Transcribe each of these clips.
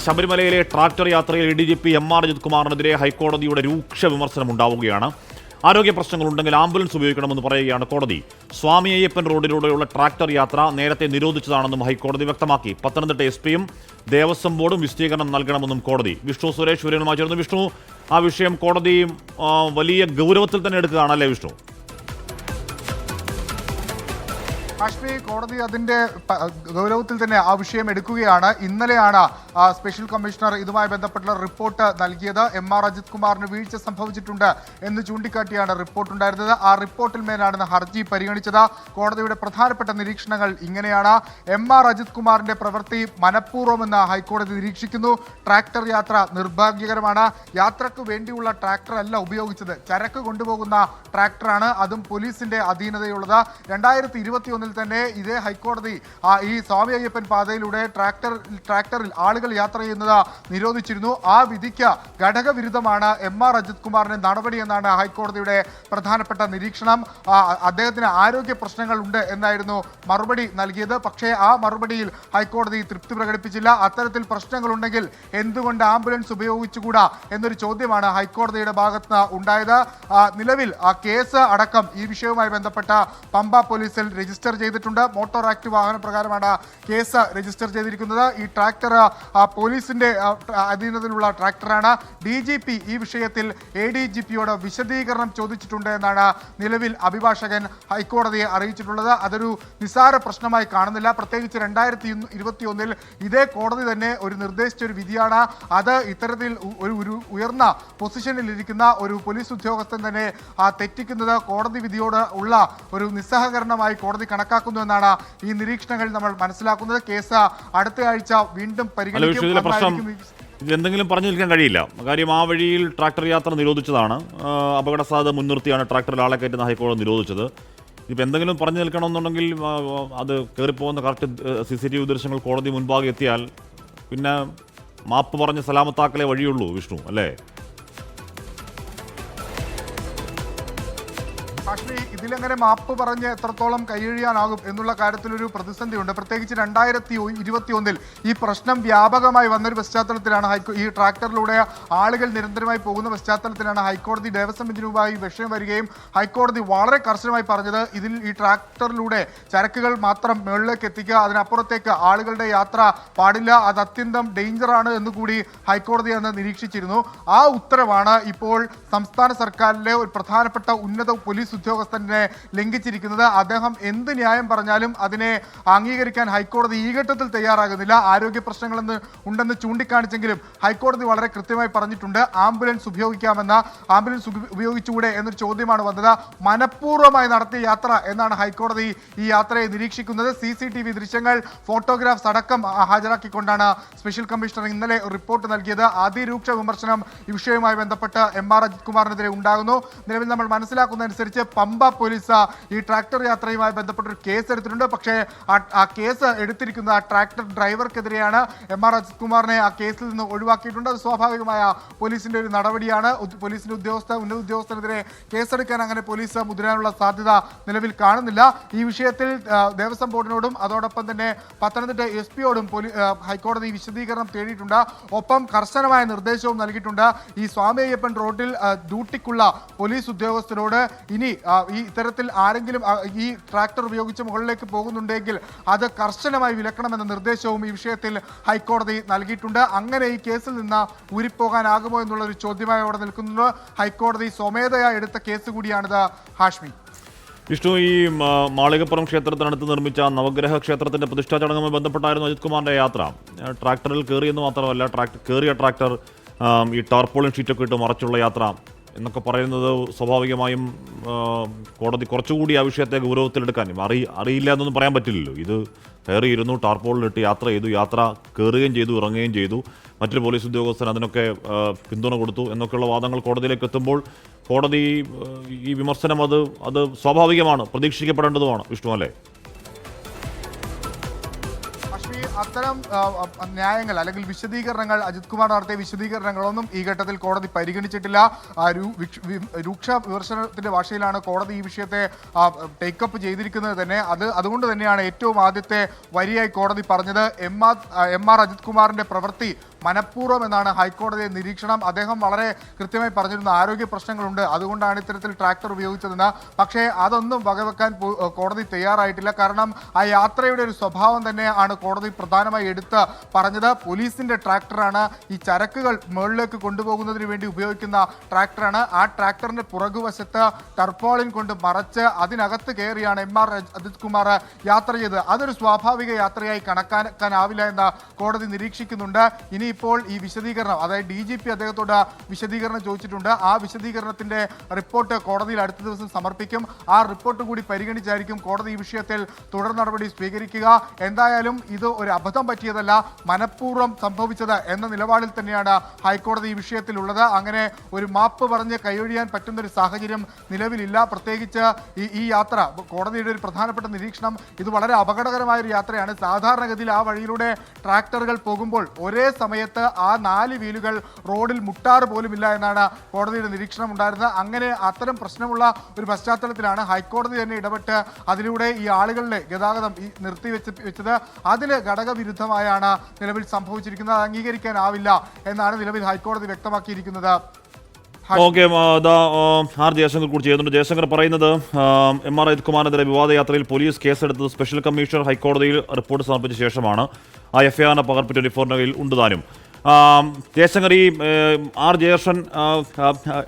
ശബരിമലയിലെ ട്രാക്ടർ യാത്രയിൽ A D G P M R Ajith കുമാറിനെതിരെ ഹൈക്കോടതിയുടെ രൂക്ഷ വിമർശനം ഉണ്ടാവുകയാണ്. ആരോഗ്യ പ്രശ്നങ്ങളുണ്ടെങ്കിൽ ആംബുലൻസ് ഉപയോഗിക്കണമെന്ന് പറയുകയാണ് കോടതി. സ്വാമി അയ്യപ്പൻ റോഡിലൂടെയുള്ള ട്രാക്ടർ യാത്ര നേരത്തെ നിരോധിച്ചതാണെന്നും ഹൈക്കോടതി വ്യക്തമാക്കി. പത്തനംതിട്ട എസ് പിയും ദേവസ്വം ബോർഡും വിശദീകരണം നൽകണമെന്നും കോടതി. വിഷ്ണു സുരേഷ് വിവരങ്ങളുമായി ചേർന്ന് വിഷ്ണു ആ വിഷയം കോടതി വലിയ ഗൗരവത്തിൽ തന്നെ എടുക്കുകയാണല്ലേ വിഷ്ണു? കാശ്മീർ കോടതി അതിന്റെ ഗൗരവത്തിൽ തന്നെ ആ വിഷയം എടുക്കുകയാണ്. ഇന്നലെയാണ് സ്പെഷ്യൽ കമ്മീഷണർ ഇതുമായി ബന്ധപ്പെട്ടുള്ള റിപ്പോർട്ട് നൽകിയത്. എം ആർ അജിത് കുമാറിന് വീഴ്ച സംഭവിച്ചിട്ടുണ്ട് എന്ന് ചൂണ്ടിക്കാട്ടിയാണ് റിപ്പോർട്ട് ഉണ്ടായിരുന്നത്. ആ റിപ്പോർട്ടിൽ മേലാണ് ഹർജി പരിഗണിച്ചത്. കോടതിയുടെ പ്രധാനപ്പെട്ട നിരീക്ഷണങ്ങൾ ഇങ്ങനെയാണ്. എം ആർ അജിത് കുമാറിന്റെ പ്രവൃത്തി മനഃപൂർവമെന്ന് ഹൈക്കോടതി നിരീക്ഷിക്കുന്നു. ട്രാക്ടർ യാത്ര നിർഭാഗ്യകരമാണ്. യാത്രയ്ക്ക് വേണ്ടിയുള്ള ട്രാക്ടർ അല്ല ഉപയോഗിച്ചത്. ചരക്ക് കൊണ്ടുപോകുന്ന ട്രാക്ടറാണ്. അതും പോലീസിന്റെ അധീനതയുള്ളത്. രണ്ടായിരത്തി ഇരുപത്തി തന്നെ ഇതേ ഹൈക്കോടതി ഈ സ്വാമി അയ്യപ്പൻ പാതയിലൂടെ ട്രാക്ടർ ട്രാക്ടറിൽ ആളുകൾ യാത്ര ചെയ്യുന്നത് നിരോധിച്ചിരുന്നു. ആ വിധിക്ക് ഘടകവിരുദ്ധമാണ് എം ആർ അജിത് കുമാറിന്റെ നടപടി എന്നാണ് ഹൈക്കോടതിയുടെ പ്രധാനപ്പെട്ട നിരീക്ഷണം. അദ്ദേഹത്തിന് ആരോഗ്യ പ്രശ്നങ്ങൾ ഉണ്ട് എന്നായിരുന്നു മറുപടി നൽകിയത്. പക്ഷേ ആ മറുപടിയിൽ ഹൈക്കോടതി തൃപ്തി പ്രകടിപ്പിച്ചില്ല. അത്തരത്തിൽ പ്രശ്നങ്ങളുണ്ടെങ്കിൽ എന്തുകൊണ്ട് ആംബുലൻസ് ഉപയോഗിച്ചുകൂടാ എന്നൊരു ചോദ്യമാണ് ഹൈക്കോടതിയുടെ ഭാഗത്ത് ഉണ്ടായത്. നിലവിൽ ആ കേസ് അടക്കം ഈ വിഷയവുമായി ബന്ധപ്പെട്ട പമ്പ പോലീസിൽ രജിസ്റ്റർ ചെയ്തിട്ടുണ്ട്. മോട്ടോർ ആക്ട് വാഹന പ്രകാരമാണ് കേസ് രജിസ്റ്റർ ചെയ്തിരിക്കുന്നത്. ഈ ട്രാക്ടർ പോലീസിന്റെ അധീനതയിലുള്ള ട്രാക്ടറാണ്. ഡി ജി പി ഈ വിഷയത്തിൽ എ ഡി ജി പിയോട് വിശദീകരണം ചോദിച്ചിട്ടുണ്ട് എന്നാണ് നിലവിൽ അഭിഭാഷകൻ ഹൈക്കോടതിയെ അറിയിച്ചിട്ടുള്ളത്. അതൊരു നിസ്സാര പ്രശ്നമായി കാണുന്നില്ല. പ്രത്യേകിച്ച് രണ്ടായിരത്തി ഇരുപത്തി ഒന്നിൽ ഇതേ കോടതി തന്നെ ഒരു നിർദ്ദേശിച്ച ഒരു വിധിയാണ്. അത് ഇത്തരത്തിൽ ഒരു ഉയർന്ന പൊസിഷനിൽ ഇരിക്കുന്ന ഒരു പോലീസ് ഉദ്യോഗസ്ഥൻ തന്നെ തെറ്റിക്കുന്നത് കോടതി വിധിയോട് ഉള്ള ഒരു നിസ്സഹകരണമായി കോടതി കണക്കാക്കുന്നു എന്നാണ് ഈ നിരീക്ഷണങ്ങൾ നമ്മൾ മനസ്സിലാക്കുന്നത്. കേസ് അടുത്ത ആഴ്ച വീണ്ടും പരിഗണിക്കും എന്തെങ്കിലും പറഞ്ഞു നിൽക്കാൻ കഴിയില്ല. കാര്യം ആ വഴിയിൽ ട്രാക്ടർ യാത്ര നിരോധിച്ചതാണ്. അപകട സാധ്യത മുൻനിർത്തിയാണ് ട്രാക്ടറിൽ ആളെ കയറ്റുന്ന ഹൈക്കോടതി നിരോധിച്ചത്. ഇപ്പം എന്തെങ്കിലും പറഞ്ഞു നിൽക്കണമെന്നുണ്ടെങ്കിൽ അത് കയറിപ്പോകുന്ന correct C C T V ദൃശ്യങ്ങൾ കോടതി മുൻപാകെ എത്തിയാൽ പിന്നെ മാപ്പ് പറഞ്ഞ് സലാമത്താക്കലേ വഴിയുള്ളൂ വിഷ്ണു അല്ലേ? ഇതിലെങ്ങനെ മാപ്പ് പറഞ്ഞ് എത്രത്തോളം കൈയഴിയാനാകും എന്നുള്ള കാര്യത്തിലൊരു പ്രതിസന്ധിയുണ്ട്. പ്രത്യേകിച്ച് രണ്ടായിരത്തി ഇരുപത്തി ഒന്നിൽ ഈ പ്രശ്നം വ്യാപകമായി വന്നൊരു പശ്ചാത്തലത്തിലാണ് ഹൈക്കോ ഈ ട്രാക്ടറിലൂടെ ആളുകൾ നിരന്തരമായി പോകുന്ന പശ്ചാത്തലത്തിലാണ് ഹൈക്കോടതി ദേവസ്വം ബെഞ്ചിനുമായി വിഷയം വരികയും ഹൈക്കോടതി വളരെ കർശനമായി പറഞ്ഞത് ഇതിൽ ഈ ട്രാക്ടറിലൂടെ ചരക്കുകൾ മാത്രം മുകളിലേക്ക് എത്തിക്കുക അതിനപ്പുറത്തേക്ക് ആളുകളുടെ യാത്ര പാടില്ല അത് അത്യന്തം ഡേഞ്ചറാണ് എന്ന് കൂടി ഹൈക്കോടതി അന്ന് നിരീക്ഷിച്ചിരുന്നു. ആ ഉത്തരവാണ് ഇപ്പോൾ സംസ്ഥാന സർക്കാരിലെ ഒരു പ്രധാനപ്പെട്ട ഉന്നത പോലീസ് ഉദ്യോഗസ്ഥനെ ലംഘിച്ചിരിക്കുന്നത്. അദ്ദേഹം എന്ത് ന്യായം പറഞ്ഞാലും അതിനെ അംഗീകരിക്കാൻ ഹൈക്കോടതി ഈ ഘട്ടത്തിൽ തയ്യാറാകുന്നില്ല. ആരോഗ്യ പ്രശ്നങ്ങളെന്ന് ഉണ്ടെന്ന് ചൂണ്ടിക്കാണിച്ചെങ്കിലും ഹൈക്കോടതി വളരെ കൃത്യമായി പറഞ്ഞിട്ടുണ്ട്. ആംബുലൻസ് ഉപയോഗിക്കാമെന്ന ആംബുലൻസ് ഉപ- ഉപയോഗിച്ചുകൂടെ എന്നൊരു ചോദ്യമാണ് വന്നത്. മനഃപൂർവമായി നടത്തിയ യാത്ര എന്നാണ് ഹൈക്കോടതി ഈ യാത്രയെ നിരീക്ഷിക്കുന്നത്. സി സി ടി വി ദൃശ്യങ്ങൾ ഫോട്ടോഗ്രാഫ്സ് അടക്കം ഹാജരാക്കിക്കൊണ്ടാണ് സ്പെഷ്യൽ കമ്മീഷണർ ഇന്നലെ റിപ്പോർട്ട് നൽകിയത്. അതിരൂക്ഷ വിമർശനം ഈ വിഷയവുമായി ബന്ധപ്പെട്ട് എം ആർ അജിത് കുമാറിനെതിരെ ഉണ്ടാകുന്നു. നിലവിൽ നമ്മൾ മനസ്സിലാക്കുന്നതനുസരിച്ച് പമ്പ പോലീസ് ഈ ട്രാക്ടർ യാത്രയുമായി ബന്ധപ്പെട്ട ഒരു കേസ് എടുത്തിട്ടുണ്ട്. പക്ഷേ ആ- കേസ് എടുത്തിരിക്കുന്ന ആ ട്രാക്ടർ ഡ്രൈവർക്കെതിരെയാണ് എം ആർ അജിത് കുമാറിനെ ആ കേസിൽ നിന്ന് ഒഴിവാക്കിയിട്ടുണ്ട്. അത് സ്വാഭാവികമായ പോലീസിന്റെ ഒരു നടപടിയാണ്. പോലീസിന്റെ ഉദ്യോഗസ്ഥ ഉന്നത ഉദ്യോഗസ്ഥനെതിരെ കേസെടുക്കാൻ അങ്ങനെ പോലീസ് മുതിരാനുള്ള സാധ്യത നിലവിൽ കാണുന്നില്ല. ഈ വിഷയത്തിൽ ദേവസ്വം ബോർഡിനോടും അതോടൊപ്പം തന്നെ പത്തനംതിട്ട എസ് പിയോടും ഹൈക്കോടതി വിശദീകരണം തേടിയിട്ടുണ്ട്. ഒപ്പം കർശനമായ നിർദ്ദേശവും നൽകിയിട്ടുണ്ട്. ഈ സ്വാമി അയ്യപ്പൻ റോഡിൽ ഡ്യൂട്ടിക്കുള്ള പോലീസ് ഉദ്യോഗസ്ഥരോട് ഇനി ഈ ഇത്തരത്തിൽ ആരെങ്കിലും ഈ ട്രാക്ടർ ഉപയോഗിച്ച് മുകളിലേക്ക് പോകുന്നുണ്ടെങ്കിൽ അത് കർശനമായി വിലക്കണമെന്ന നിർദ്ദേശവും ഈ വിഷയത്തിൽ ഹൈക്കോടതി നൽകിയിട്ടുണ്ട്. അങ്ങനെ ഈ കേസിൽ നിന്ന് ഊരിപ്പോകാനാകുമോ എന്നുള്ള ഒരു ചോദ്യമായി അവിടെ നിൽക്കുന്നത് ഹൈക്കോടതി സ്വമേധയാ എടുത്ത കേസ് കൂടിയാണിത്. ഹാഷ്മി. വിഷ്ണു ഈ മാളികപ്പുറം ക്ഷേത്രത്തിനടുത്ത് നിർമ്മിച്ച നവഗ്രഹ ക്ഷേത്രത്തിന്റെ പ്രതിഷ്ഠാ ചടങ്ങുമായി ബന്ധപ്പെട്ടായിരുന്നു അജിത് കുമാറിന്റെ യാത്ര. ട്രാക്ടറിൽ കയറിയെന്ന് മാത്രമല്ല ട്രാക്ടർ കയറിയ ട്രാക്ടർ ഈ ടാർപോളിൻ ഷീറ്റൊക്കെ ഇട്ട് മറച്ചുള്ള യാത്ര. എന്നൊക്കെ പറയുന്നത് സ്വാഭാവികമായും കോടതി കുറച്ചുകൂടി ആ വിഷയത്തെ ഗൗരവത്തിലെടുക്കാനും. അറി അറിയില്ല എന്നൊന്നും പറയാൻ പറ്റില്ലല്ലോ. ഇത് കയറിയിരുന്നു ടാർപോളിലിട്ട് യാത്ര ചെയ്തു യാത്ര കയറുകയും ചെയ്തു ഇറങ്ങുകയും ചെയ്തു. മറ്റൊരു പോലീസ് ഉദ്യോഗസ്ഥൻ അതിനൊക്കെ പിന്തുണ കൊടുത്തു എന്നൊക്കെയുള്ള വാദങ്ങൾ കോടതിയിലേക്ക് എത്തുമ്പോൾ കോടതി ഈ വിമർശനം അത് അത് സ്വാഭാവികമാണ് പ്രതീക്ഷിക്കപ്പെടേണ്ടതുമാണ്. വിഷ്ണു അല്ലേ? അത്തരം ന്യായങ്ങൾ അല്ലെങ്കിൽ വിശദീകരണങ്ങൾ അജിത് കുമാർ നടത്തിയ വിശദീകരണങ്ങളൊന്നും ഈ ഘട്ടത്തിൽ കോടതി പരിഗണിച്ചിട്ടില്ല. രൂക്ഷ വിമർശനത്തിന്റെ ഭാഷയിലാണ് കോടതി ഈ വിഷയത്തെ ടേക്കപ്പ് ചെയ്തിരിക്കുന്നത് തന്നെ. അത് അതുകൊണ്ട് തന്നെയാണ് ഏറ്റവും ആദ്യത്തെ വരിയായി കോടതി പറഞ്ഞത്. M R M R Ajith കുമാറിന്റെ പ്രവൃത്തി മനഃപൂർവം എന്നാണ് ഹൈക്കോടതി നിരീക്ഷണം. അദ്ദേഹം വളരെ കൃത്യമായി പറഞ്ഞിരുന്നു ആരോഗ്യ പ്രശ്നങ്ങളുണ്ട് അതുകൊണ്ടാണ് ഇത്തരത്തിൽ ട്രാക്ടർ ഉപയോഗിച്ചതെന്ന്. പക്ഷേ അതൊന്നും വകവെക്കാൻ കോടതി തയ്യാറായിട്ടില്ല. കാരണം ആ യാത്രയുടെ ഒരു സ്വഭാവം തന്നെയാണ് കോടതി പ്രധാനമായി എടുത്ത് പറഞ്ഞത്. പോലീസിന്റെ ട്രാക്ടറാണ് ഈ ചരക്കുകൾ മുകളിലേക്ക് കൊണ്ടുപോകുന്നതിന് വേണ്ടി ഉപയോഗിക്കുന്ന ട്രാക്ടറാണ് ആ ട്രാക്ടറിന്റെ പുറകുവശത്ത് ടർപ്പോളിൻ കൊണ്ട് മറച്ച് അതിനകത്ത് കയറിയാണ് എം ആർ അജിത് കുമാർ യാത്ര ചെയ്തത്. അതൊരു സ്വാഭാവിക യാത്രയായി കണക്കാക്കാനാവില്ല എന്ന് കോടതി നിരീക്ഷിക്കുന്നുണ്ട്. ഇനിയിപ്പോൾ ഈ വിശദീകരണം അതായത് ഡി ജി പി അദ്ദേഹത്തോട് വിശദീകരണം ചോദിച്ചിട്ടുണ്ട്. ആ വിശദീകരണത്തിന്റെ റിപ്പോർട്ട് കോടതിയിൽ അടുത്ത ദിവസം സമർപ്പിക്കും. ആ റിപ്പോർട്ട് കൂടി പരിഗണിച്ചായിരിക്കും കോടതി ഈ വിഷയത്തിൽ തുടർ നടപടി സ്വീകരിക്കുക. എന്തായാലും ഇത് ഒരു അബദ്ധം പറ്റിയതല്ല മനഃപൂർവം സംഭവിച്ചത് എന്ന നിലപാടിൽ തന്നെയാണ് ഹൈക്കോടതി ഈ വിഷയത്തിലുള്ളത്. അങ്ങനെ ഒരു മാപ്പ് പറഞ്ഞ് കൈയൊഴിയാൻ പറ്റുന്ന ഒരു സാഹചര്യം നിലവിലില്ല. പ്രത്യേകിച്ച് ഈ ഈ യാത്ര കോടതിയുടെ ഒരു പ്രധാനപ്പെട്ട നിരീക്ഷണം ഇത് വളരെ അപകടകരമായ ഒരു യാത്രയാണ്. സാധാരണഗതിയിൽ ആ വഴിയിലൂടെ ട്രാക്ടറുകൾ പോകുമ്പോൾ ഒരേ സമയത്ത് ആ നാല് വീലുകൾ റോഡിൽ മുട്ടാറ് പോലുമില്ല എന്നാണ് കോടതിയുടെ നിരീക്ഷണം ഉണ്ടായിരുന്നത്. അങ്ങനെ അത്തരം പ്രശ്നമുള്ള ഒരു പശ്ചാത്തലത്തിലാണ് ഹൈക്കോടതി തന്നെ ഇടപെട്ട് അതിലൂടെ ഈ ആളുകളുടെ ഗതാഗതം ഈ നിർത്തിവെച്ച് വെച്ചത്. അതിന് ഘടകവിരുദ്ധമായാണ് നിലവിൽ സംഭവിച്ചിരിക്കുന്നത്. അത് അംഗീകരിക്കാനാവില്ല എന്നാണ് നിലവിൽ ഹൈക്കോടതി വ്യക്തമാക്കിയിരിക്കുന്നത്. ഓക്കെ ആർ ജയശങ്കർ കൂടി ചെയ്യുന്നുണ്ട്. ജയശങ്കർ പറയുന്നത് എം ആർ അജിത് കുമാറിനെതിരെ വിവാദയാത്രയിൽ പോലീസ് കേസെടുത്തത് സ്പെഷ്യൽ കമ്മീഷണർ ഹൈക്കോടതിയിൽ റിപ്പോർട്ട് സമർപ്പിച്ച ശേഷമാണ്. ആ എഫ് ഐ ആറിന്റെ പകർപ്പ് ട്വന്റി ഫോറിന്റെ കയ്യിൽ ഉണ്ട് താനും. ജയശങ്കർ ഈ ആർ ആ,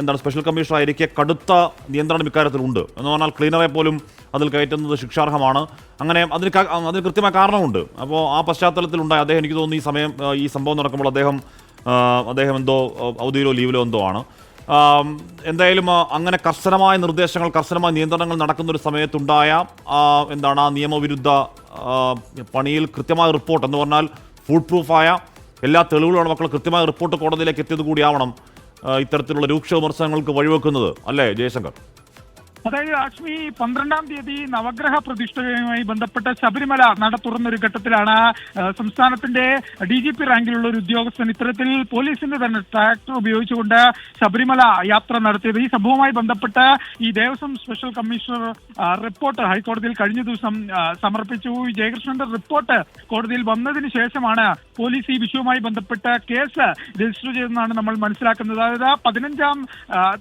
എന്താണ് സ്പെഷ്യൽ കമ്മീഷണർ ആയിരിക്കെ കടുത്ത നിയന്ത്രണം ഇക്കാര്യത്തിലുണ്ട് എന്ന് പറഞ്ഞാൽ ക്ലീനറെ പോലും അതിൽ കയറ്റുന്നത് ശിക്ഷാർഹമാണ്. അങ്ങനെ അതിന് അതിന് കൃത്യമായ കാരണമുണ്ട്. അപ്പോൾ ആ പശ്ചാത്തലത്തിൽ ഉണ്ടായി അദ്ദേഹം എനിക്ക് തോന്നുന്നു ഈ സമയം ഈ സംഭവം നടക്കുമ്പോൾ അദ്ദേഹം അദ്ദേഹം എന്തോ ഔദ്യോഗിക ലീവിലോ എന്തോ ആണ്. എന്തായാലും അങ്ങനെ കർശനമായ നിർദ്ദേശങ്ങൾ കർശനമായ നിയന്ത്രണങ്ങൾ നടക്കുന്ന ഒരു സമയത്തുണ്ടായ എന്താണ് ആ നിയമവിരുദ്ധ പണിയിൽ കൃത്യമായ റിപ്പോർട്ട് എന്ന് പറഞ്ഞാൽ ഫുൾ പ്രൂഫായ എല്ലാ തെളിവുകളും മക്കൾ കൃത്യമായ റിപ്പോർട്ട് കോടതിയിലേക്ക് എത്തിയത് കൂടിയാവണം ഇത്തരത്തിലുള്ള രൂക്ഷ വിമർശനങ്ങൾക്ക് വഴിവെക്കുന്നത്. അല്ലേ ജയശങ്കർ? അതായത് ആഷ്മി പന്ത്രണ്ടാം തീയതി നവഗ്രഹ പ്രതിഷ്ഠയുമായി ബന്ധപ്പെട്ട ശബരിമല നട തുറന്നൊരു ഘട്ടത്തിലാണ് സംസ്ഥാനത്തിന്റെ ഡി ജി പി റാങ്കിലുള്ള ഒരു ഉദ്യോഗസ്ഥൻ ഇത്തരത്തിൽ പോലീസിന്റെ തന്നെ ട്രാക്ടർ ഉപയോഗിച്ചുകൊണ്ട് ശബരിമല യാത്ര നടത്തിയത്. ഈ സംഭവവുമായി ബന്ധപ്പെട്ട് ഈ ദേവസ്വം സ്പെഷ്യൽ കമ്മീഷണർ റിപ്പോർട്ട് ഹൈക്കോടതിയിൽ കഴിഞ്ഞ ദിവസം സമർപ്പിച്ചു. ജയകൃഷ്ണന്റെ റിപ്പോർട്ട് കോടതിയിൽ വന്നതിന് ശേഷമാണ് പോലീസ് ഈ വിഷയവുമായി ബന്ധപ്പെട്ട കേസ് രജിസ്റ്റർ ചെയ്തെന്നാണ് നമ്മൾ മനസ്സിലാക്കുന്നത്. അതായത് പതിനഞ്ചാം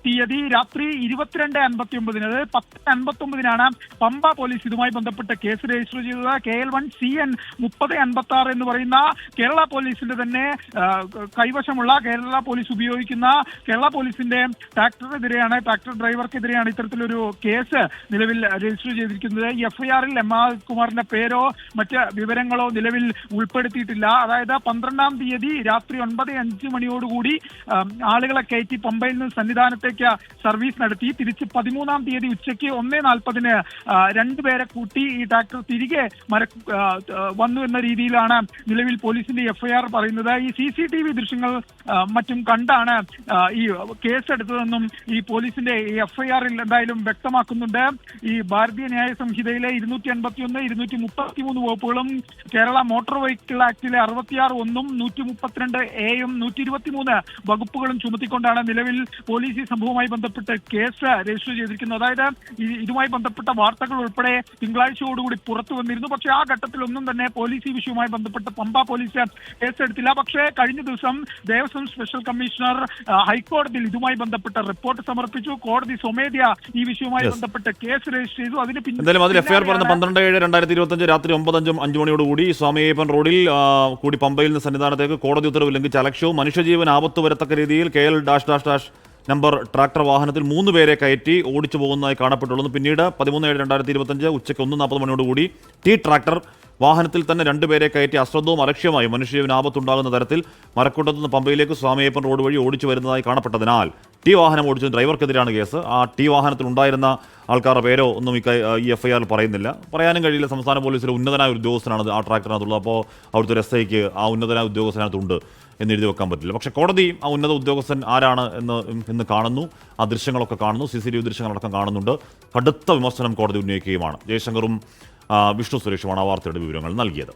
തീയതി രാത്രി ഇരുപത്തിരണ്ട് അൻപത്തി ഒമ്പതിന് അതായത് പത്ത് അൻപത്തി ഒമ്പതിനാണ് പമ്പ പോലീസ് ഇതുമായി ബന്ധപ്പെട്ട് കേസ് രജിസ്റ്റർ ചെയ്തത്. K L one C N മുപ്പത് അൻപത്തി ആറ് എന്ന് പറയുന്ന കേരള പോലീസിന്റെ തന്നെ കൈവശമുള്ള കേരള പോലീസ് ഉപയോഗിക്കുന്ന കേരള പോലീസിന്റെ ട്രാക്ടറിനെതിരെയാണ് ട്രാക്ടർ ഡ്രൈവർക്കെതിരെയാണ് ഇത്തരത്തിലൊരു കേസ് നിലവിൽ രജിസ്റ്റർ ചെയ്തിരിക്കുന്നത്. എഫ്ഐആറിൽ എം ആർ കുമാറിന്റെ പേരോ മറ്റ് വിവരങ്ങളോ നിലവിൽ ഉൾപ്പെടുത്തിയിട്ടില്ല. അതായത് പന്ത്രണ്ടാം തീയതി രാത്രി ഒൻപത് അഞ്ച് മണിയോടുകൂടി ആളുകളെ കയറ്റി പമ്പയിൽ നിന്ന് സന്നിധാനത്തേക്ക് സർവീസ് നടത്തി. തിരിച്ച് പതിമൂന്നാം തീയതി ഉച്ചയ്ക്ക് ഒന്നേ നാൽപ്പതിന് രണ്ടുപേരെ കൂട്ടി ഈ ട്രാക്ടർ തിരികെ മര വന്നു എന്ന രീതിയിലാണ് നിലവിൽ പോലീസിന്റെ എഫ്ഐആർ പറയുന്നത്. ഈ സി സി ടി വി ദൃശ്യങ്ങൾ മറ്റും കണ്ടാണ് ഈ കേസെടുത്തതെന്നും ഈ പോലീസിന്റെ എഫ്ഐആറിൽ എന്തായാലും വ്യക്തമാക്കുന്നുണ്ട്. ഈ ഭാരതീയ ന്യായ സംഹിതയിലെ ഇരുന്നൂറ്റി അൻപത്തി ഒന്ന് ഇരുന്നൂറ്റി മുപ്പത്തി മൂന്ന് വകുപ്പുകളും കേരള മോട്ടോർ വെഹിക്കിൾ ആക്ടിലെ അറുപത്തിയാറ് ഒന്നും നൂറ്റി മുപ്പത്തിരണ്ട് എയും നൂറ്റി ഇരുപത്തി മൂന്ന് വകുപ്പുകളും ചുമത്തിക്കൊണ്ടാണ് നിലവിൽ പോലീസ് ഈ സംഭവവുമായി ബന്ധപ്പെട്ട് കേസ് രജിസ്റ്റർ ചെയ്തിരിക്കുന്നത്. അതായത് ഇതുമായി ബന്ധപ്പെട്ട വാർത്തകൾ ഉൾപ്പെടെ തിങ്കളാഴ്ചയോടുകൂടി പുറത്തു വന്നിരുന്നു. പക്ഷേ ആ ഘട്ടത്തിൽ ഒന്നും തന്നെ പോലീസ് ഈ വിഷയവുമായി ബന്ധപ്പെട്ട് പമ്പ പോലീസ് കേസെടുത്തില്ല. പക്ഷേ കഴിഞ്ഞ ദിവസം ദേവസ്വം സ്പെഷ്യൽ കമ്മീഷണർ ഹൈക്കോടതിയിൽ ഇതുമായി ബന്ധപ്പെട്ട റിപ്പോർട്ട് സമർപ്പിച്ചു. കോടതി സ്വമേധ്യ ഈ വിഷയവുമായി. ബന്ധപ്പെട്ട് കേസ് രജിസ്റ്റർ ചെയ്തു. അതിന് പിന്നെ എന്തായാലും അതിൽ എഫ്ഐആർ പറഞ്ഞ പന്ത്രണ്ട് ഏഴ് രണ്ടായിരത്തി ഇരുപത്തഞ്ച് രാത്രി ഒമ്പതഞ്ചും അഞ്ചു മണിയോടുകൂടി സ്വാമിയേപ്പൻ റോഡിൽ കൂടി പമ്പയിൽ നിന്ന് സന്നിധാനത്തേക്ക് കോടതി ഉത്തരവ് ലംഘിച്ച അലക്ഷ്യവും മനുഷ്യജീവൻ ആപത്ത് വരത്തക്ക രീതിയിൽ K L dash dash dash number tractor വാഹനത്തിൽ മൂന്ന് പേരെ കയറ്റി ഓടിച്ചു പോകുന്നതായി കാണപ്പെട്ടുള്ളൂ പിന്നീട് പതിമൂന്ന് ഏഴ് രണ്ടായിരത്തി ഇരുപത്തഞ്ച് ഉച്ചയ്ക്ക് ഒന്ന് നാൽപ്പത് മണിയോടുകൂടി ടി ട്രാക്ടർ വാഹനത്തിൽ തന്നെ രണ്ടുപേരെ കയറ്റി അശ്രദ്ധവും അലക്ഷ്യമായും മനുഷ്യജീവന് ആപത്തുണ്ടാകുന്ന തരത്തിൽ മരക്കൂട്ടത്തു നിന്ന് പമ്പയിലേക്ക് സ്വാമിയപ്പൻ റോഡ് വഴി ഓടിച്ചു വരുന്നതായി കാണപ്പെട്ടതിനാൽ ടി വാഹനം ഓടിച്ച ഡ്രൈവർക്കെതിരാണ് കേസ്. ആ ടി വാഹനത്തിൽ ഉണ്ടായിരുന്ന ആൾക്കാരുടെ പേരോ ഒന്നും ഈ ഈ എഫ് ഐ ആർ പറയുന്നില്ല. പറയാനും കഴിയില്ല. സംസ്ഥാന പോലീസിലെ ഉന്നതനായ ഉദ്യോഗസ്ഥനാണ് ആ ട്രാക്ടറിനകത്തുള്ളത്. അപ്പോൾ അവിടുത്തെ ഒരു എസ് ഐക്ക് ആ ഉന്നതനായ ഉദ്യോഗസ്ഥനകത്തുണ്ട്. എന്ന് എഴുതി വെക്കാൻ പറ്റില്ല. പക്ഷേ കോടതി ആ ഉന്നത ഉദ്യോഗസ്ഥൻ ആരാണ് എന്ന് ഇന്ന് കാണുന്നു. ആ ദൃശ്യങ്ങളൊക്കെ കാണുന്നു. സി സി ടി വി ദൃശ്യങ്ങളടക്കം കാണുന്നുണ്ട്. കടുത്ത വിമർശനം കോടതി ഉന്നയിക്കുകയുമാണ്. ജയശങ്കറും വിഷ്ണു സുരേഷുമാണ് ആ വാർത്തയുടെ വിവരങ്ങൾ നൽകിയത്.